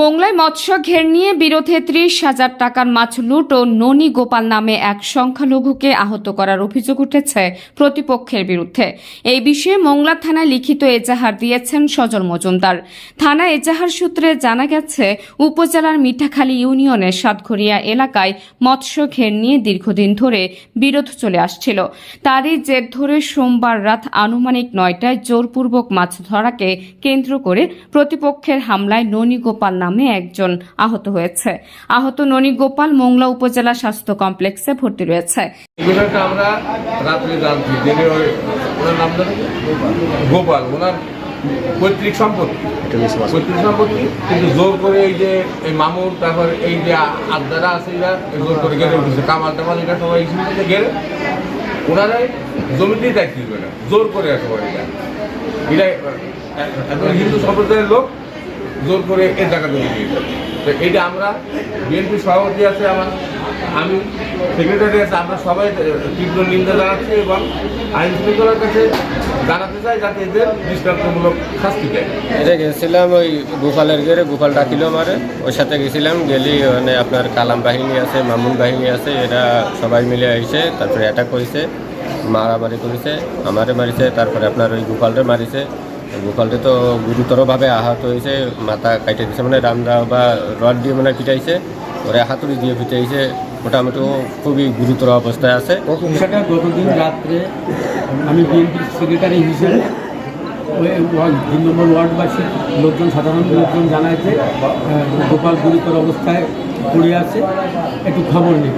মোংলায় মৎস্য ঘের নিয়ে বিরোধে ত্রিশ হাজার টাকার মাছ লুট ও ননী গোপাল নামে এক সংখ্যালঘুকে আহত করার অভিযোগ উঠেছে প্রতিপক্ষের বিরুদ্ধে। এই বিষয়ে মোংলা থানায় লিখিত এজাহার দিয়েছেন সজল মজুমদার। থানা এজাহার সূত্রে জানা গেছে, উপজেলার মিঠাখালী ইউনিয়নের সাতঘরিয়া এলাকায় মৎস্য ঘের নিয়ে দীর্ঘদিন ধরে বিরোধ চলে আসছিল। তারই জের ধরে সোমবার রাত আনুমানিক নয়টায় জোরপূর্বক মাছ ধরাকে কেন্দ্র করে প্রতিপক্ষের হামলায় ননী গোপাল নামে একজন আহত হয়েছে। আহত ননী গোপাল মোংলা উপজেলা স্বাস্থ্য কমপ্লেক্সে ভর্তি রয়েছে। গোপাল। পৈতৃক সম্পত্তি। পৈতৃক সম্পত্তি। কিন্তু জোর করে এই যে এই মামুর, তারপর এই যে আবদারা আছে এরা জোর করে গেড়ে উঠেছে। কামাল টামাল এটা সবাই গেড়ে ওনারাই জমিতেই দায়িত্ব জোর করে একেবারে এটা হিন্দু সম্প্রদায়ের লোক। জোর করে এর টাকা জমি তো এইটা আমরা বিএনপি সভাপতি আছে, আমার আমি সেক্রেটারি আছে, আমরা সবাই তীব্র নিন্দা জানাচ্ছি এবং আইন শৃঙ্খলার কাছে জানাতে চাই যাতে এদের দৃষ্টান্তমূলক শাস্তি দেয়। এটা গেছিলাম ওই গোপালের গেরে গোপাল ডাকিল মারে ওর সাথে গেছিলাম, গেলি মানে আপনার কালাম বাহিনী আছে, মামুন বাহিনী আছে, এরা সবাই মিলে আইছে তারপরে অ্যাটাক করেছে, মারামারি করেছে, আমারে মারিছে, তারপরে আপনার ওই গোপালরে মারিছে। গোপালটা তো গুরুতরভাবে আহত হয়েছে মাথা কাটে দিছে মানে রামদা বা রড দিয়ে মানে পিটাইছে ওরে হাতুড়ি দিয়ে পিটাইছে, মোটামুটি খুবই গুরুতর অবস্থায় আছে। গতদিন রাত্রে আমি বিএনপির সেক্রেটারি হিসেবে তিন নম্বর ওয়ার্ডবাসীর লোকজন সাধারণ লোকজন জানায় যে গোপাল গুরুতর অবস্থায় পড়ে আছে, একটু খবর নেই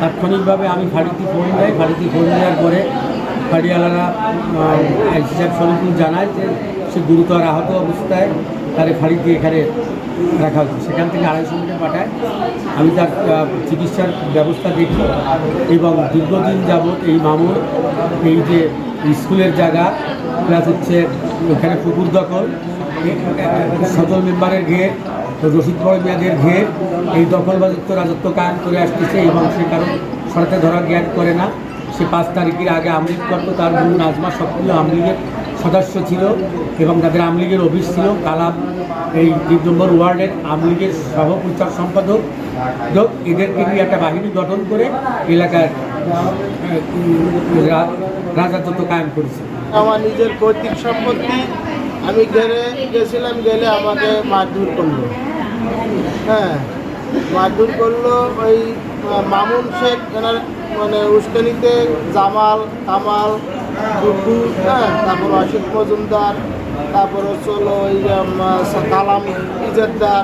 তাৎক্ষণিকভাবে আমি ফাঁড়িতে ফোন দেয় ফাঁড়িতে ফোন দেওয়ার পরে ফাঁড়িওয়ালারা আইসি সাহেব জানায় যে সে গুরুতর আহত অবস্থায় তার ফাঁড়িতে এখানে রাখা হচ্ছে সেখান থেকে আড়াইশো মিটার পাঠায়। আমি তার চিকিৎসার ব্যবস্থা দেখি এবং দীর্ঘদিন যাবৎ এই মামুর, এই যে স্কুলের জায়গা, প্লাস হচ্ছে এখানে পুকুর দখল, সজল মেম্বারের ঘের, রশিদ বড় মেয়াদের ঘের, এই দখলবাজিত্ব রাজত্ব কায়ন করে আসতেছে এবং সে কারণ সরকার ধরা জ্ঞান করে না। সে পাঁচ তারিখের আগে আমলিগ করতো তার বোন নাজমা সবগুলো আমলিগের সদস্য ছিল এবং তাদের আমলিগের অফিস ছিল কালাম এই তিন নম্বর ওয়ার্ডের আমলিগের সহপরিচালক সম্পাদক। এদেরকে নিয়ে একটা বাহিনী গঠন করে এলাকার আহ, রা- কায়েম করেছে। আমার নিজের পৈতৃক সম্পত্তি আমি গেলে গেছিলাম গেলে আমাকে মারধর করল। হ্যাঁ মারধর করল ওই মামুন শেখ, এনার মানে উস্কানিতে জামাল, কামাল দুদু হ্যাঁ তারপর অসিত মজুমদার, তারপর হলো ওই কালাম ইজেদ্দার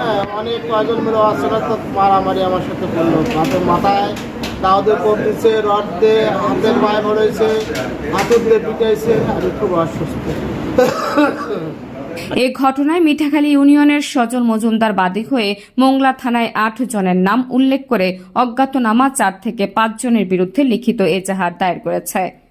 হ্যাঁ অনেক কয়জন মিলে তো মারামারি আমার সাথে করল। হাতে মাথায় দাউদের কোপ দিচ্ছে রড দিয়ে হাতের পায়ে ভরেছে হাতুর দিয়ে পিটাইছে, আমি খুব অসুস্থ। এ ঘটনায় মিঠাখালী ইউনিয়নের সজল মজুমদার বাদী হয়ে মোংলা থানায় আট জনের নাম উল্লেখ করে অজ্ঞাতনামা চার থেকে পাঁচ জনের বিরুদ্ধে লিখিত এজাহার দায়ের করেছে।